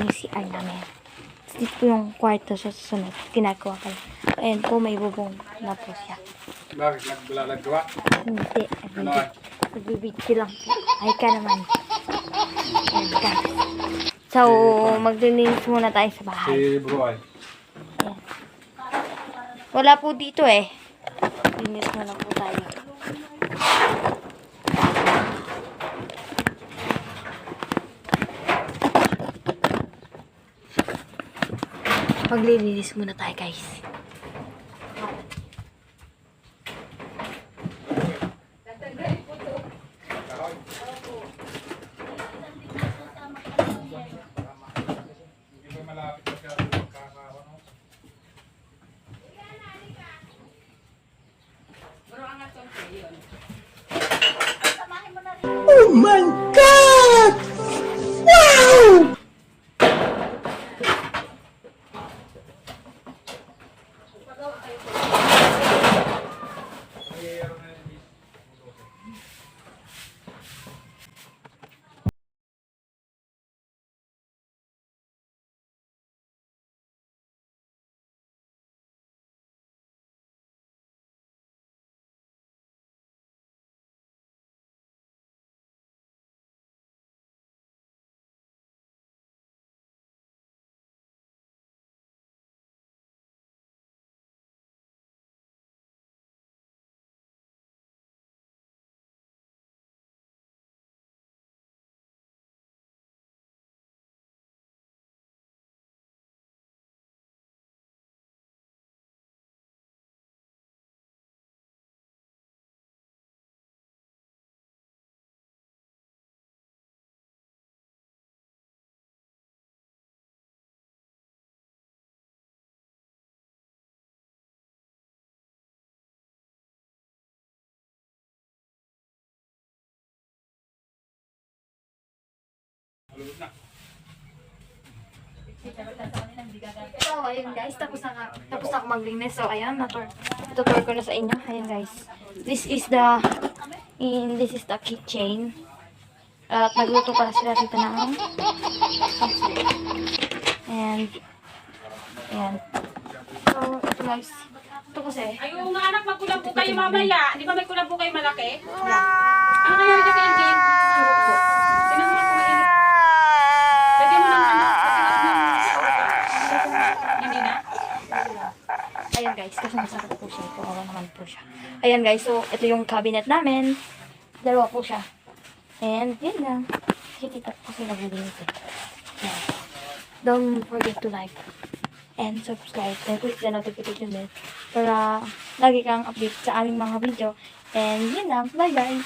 Ito po yung CR namin. Dito po yung kwarto sa susunod. Ginagawa pa lang. Ayan po, may bubong na po siya. Bakit naglalagwa? Hindi. Ano Hindi. Nagbibidyo lang. Ay ka naman. Ayan ka. So, maglilinis muna tayo sa bahay. Si bro ay. Ayan. Wala po dito eh. Linis muna po tayo. Maglilinis muna tayo guys. Hindi ba malapit ka Malulog na. So, ayun guys, tapos na, tapos na ako maglinis. So, ayan, natur tutur ko na sa inyo. Ayan guys. This is the, in, this is the keychain. At nagluto pala sila dito ng And, ayan. So, ito guys. Ito kasi, Ay, nga anak, magkulang po kayo mamaya. Di ba may kulang po kayo malaki? Ano kaya yung kayo, Jane? Ayan guys, kasi masakit po siya. Kawawa naman po siya. Ayan guys, so ito yung cabinet namin. Dalawa po siya. And yun lang. Kitita po kasi naglilinis eh. Don't forget to like and subscribe and click the notification bell para lagi kang update sa aming mga video. And yun lang. Bye guys!